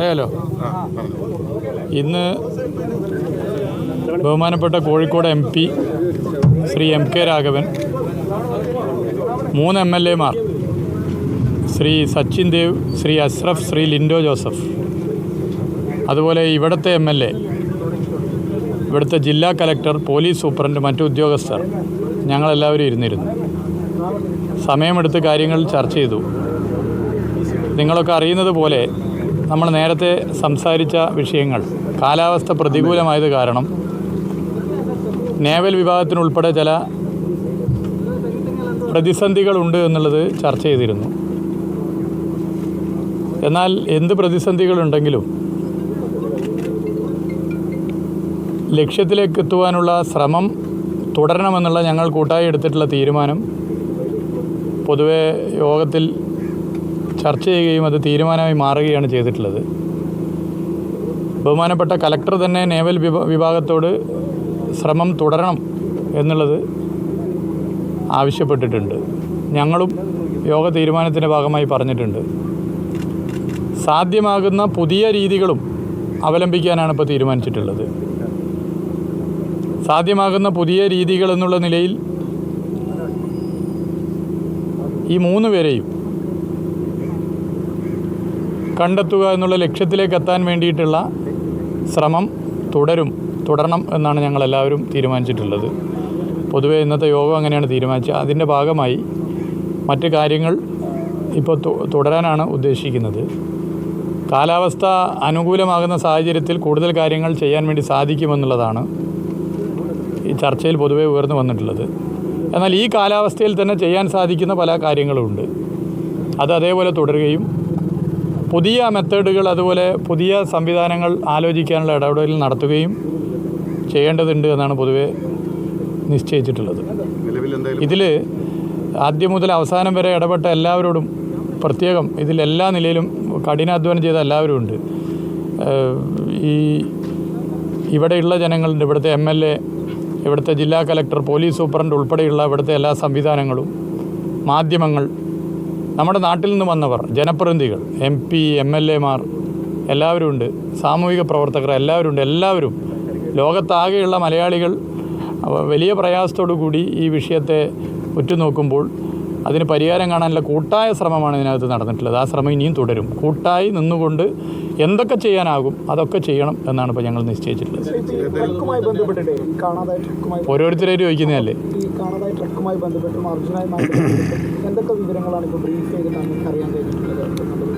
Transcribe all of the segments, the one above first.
പറയാലോ ഇന്ന് ബഹുമാനപ്പെട്ട Kozhikode M P Shri M K Raghavan മൂന്ന് എം എൽ എമാർ ശ്രീ സച്ചിൻ ദേവ് ശ്രീ അഷ്റഫ് ശ്രീ ലിൻഡോ ജോസഫ് അതുപോലെ ഇവിടുത്തെ എം എൽ എ ഇവിടുത്തെ ജില്ലാ കലക്ടർ പോലീസ് സൂപ്രണ്ട് മറ്റു ഉദ്യോഗസ്ഥർ ഞങ്ങളെല്ലാവരും ഇരുന്നിരുന്നു. സമയമെടുത്ത് കാര്യങ്ങൾ ചർച്ച ചെയ്തു. നിങ്ങളൊക്കെ അറിയുന്നത് പോലെ നമ്മൾ നേരത്തെ സംസാരിച്ച വിഷയങ്ങൾ കാലാവസ്ഥ പ്രതികൂലമായത് കാരണം നേവൽ വിഭാഗത്തിനുൾപ്പെടെ ചില പ്രതിസന്ധികളുണ്ട് എന്നുള്ളത് ചർച്ച ചെയ്തിരുന്നു. എന്നാൽ എന്ത് പ്രതിസന്ധികളുണ്ടെങ്കിലും ലക്ഷ്യത്തിലേക്ക് എത്തുവാനുള്ള ശ്രമം തുടരണമെന്നുള്ള ഞങ്ങൾ കൂട്ടായി എടുത്തിട്ടുള്ള തീരുമാനം പൊതുവെ യോഗത്തിൽ ചർച്ച ചെയ്യുകയും അത് തീരുമാനമായി മാറുകയാണ് ചെയ്തിട്ടുള്ളത്. ബഹുമാനപ്പെട്ട കലക്ടർ തന്നെ നേവൽ വിഭാഗത്തോട് ശ്രമം തുടരണം എന്നുള്ളത് ആവശ്യപ്പെട്ടിട്ടുണ്ട്. ഞങ്ങളും യോഗ തീരുമാനത്തിന്റെ ഭാഗമായി പറഞ്ഞിട്ടുണ്ട്. സാധ്യമാകുന്ന പുതിയ രീതികളും അവലംബിക്കാനാണ് ഇപ്പോൾ തീരുമാനിച്ചിട്ടുള്ളത്. സാധ്യമാകുന്ന പുതിയ രീതികൾ എന്നുള്ള നിലയിൽ ഈ മൂന്ന് പേരെയും കണ്ടെത്തുക എന്നുള്ള ലക്ഷ്യത്തിലേക്ക് എത്താൻ വേണ്ടിയിട്ടുള്ള ശ്രമം തുടരും തുടരണം എന്നാണ് ഞങ്ങൾ എല്ലാവരും തീരുമാനിച്ചിട്ടുള്ളത്. പൊതുവെ ഇന്നത്തെ യോഗം അങ്ങനെയാണ് തീരുമാനിച്ചത്. അതിന്റെ ഭാഗമായി മറ്റ് കാര്യങ്ങൾ ഇപ്പോൾ തുടരാനാണ് ഉദ്ദേശിക്കുന്നത്. കാലാവസ്ഥ അനുകൂലമാകുന്ന സാഹചര്യത്തിൽ കൂടുതൽ കാര്യങ്ങൾ ചെയ്യാൻ വേണ്ടി സാധിക്കുമെന്നുള്ളതാണ് ഈ ചർച്ചയിൽ പൊതുവേ ഉയർന്നു വന്നിട്ടുള്ളത്. എന്നാൽ ഈ കാലാവസ്ഥയിൽ തന്നെ ചെയ്യാൻ സാധിക്കുന്ന പല കാര്യങ്ങളുമുണ്ട് അത് അതേപോലെ തുടരുകയും പുതിയ മെത്തേഡുകൾ അതുപോലെ പുതിയ സംവിധാനങ്ങൾ ആലോചിക്കാനുള്ള ഇടപെടൽ നടത്തുകയും ചെയ്യേണ്ടതുണ്ട് എന്നാണ് പൊതുവെ നിശ്ചയിച്ചിട്ടുള്ളത്. ഇതിൽ ആദ്യം മുതൽ അവസാനം വരെ ഇടപെട്ട എല്ലാവരോടും പ്രത്യേകം ഇതിൽ എല്ലാ നിലയിലും കഠിനാധ്വാനം ചെയ്ത എല്ലാവരും ഉണ്ട്. ഈ ഇവിടെയുള്ള ജനങ്ങളുണ്ട് ഇവിടുത്തെ എം എൽ എ ഇവിടുത്തെ ജില്ലാ കലക്ടർ പോലീസ് സൂപ്രണ്ട് ഉൾപ്പെടെയുള്ള ഇവിടുത്തെ എല്ലാ സംവിധാനങ്ങളും മാധ്യമങ്ങൾ നമ്മുടെ നാട്ടിൽ നിന്ന് വന്നവർ ജനപ്രതിനിധികൾ എം പി എം എൽ എമാർ എല്ലാവരും ഉണ്ട് സാമൂഹിക പ്രവർത്തകർ എല്ലാവരും ഉണ്ട് എല്ലാവരും ലോകത്താകെയുള്ള മലയാളികൾ വലിയ പ്രയാസത്തോടു കൂടി ഈ വിഷയത്തെ ഉറ്റുനോക്കുമ്പോൾ അതിന് പരിഹാരം കാണാനുള്ള കൂട്ടായ ശ്രമമാണ് ഇതിനകത്ത് നടന്നിട്ടുള്ളത്. ആ ശ്രമം ഇനിയും തുടരും. കൂട്ടായി നിന്നുകൊണ്ട് എന്തൊക്കെ ചെയ്യാനാകും അതൊക്കെ ചെയ്യണം എന്നാണ് ഇപ്പോൾ ഞങ്ങൾ നിശ്ചയിച്ചിട്ടുള്ളത്. ഓരോരുത്തരായിട്ട് ചോദിക്കുന്നതല്ലേ?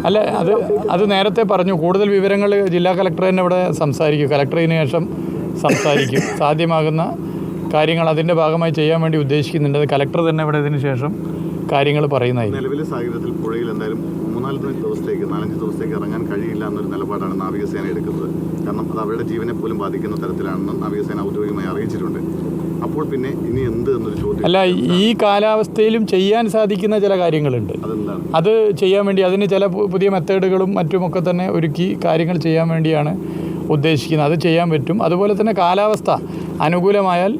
അല്ല അത് അത് നേരത്തെ പറഞ്ഞു കൂടുതൽ വിവരങ്ങൾ ജില്ലാ കളക്ടർ തന്നെ ഇവിടെ സംസാരിക്കും. കളക്ടറിന് ശേഷം സംസാരിക്കും. സാധ്യമാകുന്ന കാര്യങ്ങൾ അതിന്റെ ഭാഗമായി ചെയ്യാൻ വേണ്ടി ഉദ്ദേശിക്കുന്നുണ്ട്. അത് കളക്ടർ തന്നെ ഇവിടെ ഇതിന് ശേഷം കാര്യങ്ങൾ പറയുന്നതായിരിക്കും. നിലവിലെ സാഹചര്യത്തിൽ പുഴയിൽ എന്തായാലും മൂന്നാൽ ദിവസത്തേക്ക് നാലഞ്ച് ദിവസത്തേക്ക് ഇറങ്ങാൻ കഴിയില്ല എന്നൊരു നിലപാടാണ് നാവികസേന എടുക്കുന്നത്. കാരണം അത് അവരുടെ ജീവനെ പോലും ബാധിക്കുന്ന തരത്തിലാണെന്ന് നാവികസേന ഔദ്യോഗികമായി അറിയിച്ചിട്ടുണ്ട്. അപ്പോൾ പിന്നെ ഇനി എന്ത് എന്നൊരു ചോദ്യം. അല്ല ഈ കാലാവസ്ഥയിലും ചെയ്യാൻ സാധിക്കുന്ന ചില കാര്യങ്ങളുണ്ട്. അത് ചെയ്യാൻ വേണ്ടി അതിന് ചില പുതിയ മെത്തേഡുകളും മറ്റുമൊക്കെ തന്നെ ഒരുക്കി കാര്യങ്ങൾ ചെയ്യാൻ വേണ്ടിയാണ് ഉദ്ദേശിക്കുന്നത്. അത് ചെയ്യാൻ പറ്റും. അതുപോലെ തന്നെ കാലാവസ്ഥ അനുകൂലമായാൽ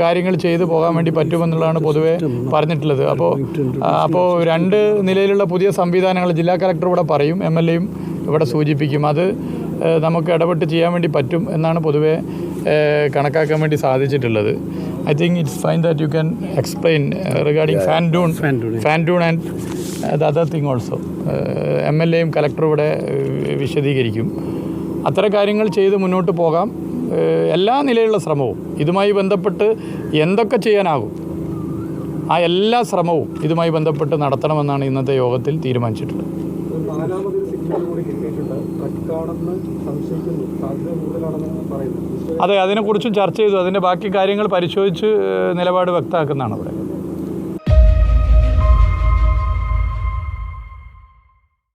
കാര്യങ്ങൾ ചെയ്തു പോകാൻ വേണ്ടി പറ്റുമെന്നുള്ളതാണ് പൊതുവെ പറഞ്ഞിട്ടുള്ളത്. അപ്പോൾ അപ്പോൾ രണ്ട് നിലയിലുള്ള പുതിയ സംവിധാനങ്ങൾ ജില്ലാ കളക്ടർ ഇവിടെ പറയും എം എൽ എയും ഇവിടെ സൂചിപ്പിക്കും. അത് നമുക്ക് ഇടപെട്ട് ചെയ്യാൻ വേണ്ടി പറ്റും എന്നാണ് പൊതുവെ കണക്കാക്കാൻ വേണ്ടി സാധിച്ചിട്ടുള്ളത്. I think it's fine that you can explain regarding fan dune fan dune and the other thing also. M L എയും കലക്ടറും ഇവിടെ വിശദീകരിക്കും. അത്തരം കാര്യങ്ങൾ ചെയ്ത് മുന്നോട്ട് പോകാം. എല്ലാ നിലയിലുള്ള ശ്രമവും ഇതുമായി ബന്ധപ്പെട്ട് എന്തൊക്കെ ചെയ്യാനാകും? ആ എല്ലാ ശ്രമവും ഇതുമായി ബന്ധപ്പെട്ട് നടത്തണമെന്നാണ് ഇന്നത്തെ യോഗത്തിൽ തീരുമാനിച്ചിട്ടുള്ളത്. അതെ അതിനെക്കുറിച്ചും ചർച്ച ചെയ്തു. അതിന്റെ ബാക്കി കാര്യങ്ങൾ പരിശോധിച്ച് നിലപാട് വ്യക്തമാക്കുന്നതാണ് ഇവിടെ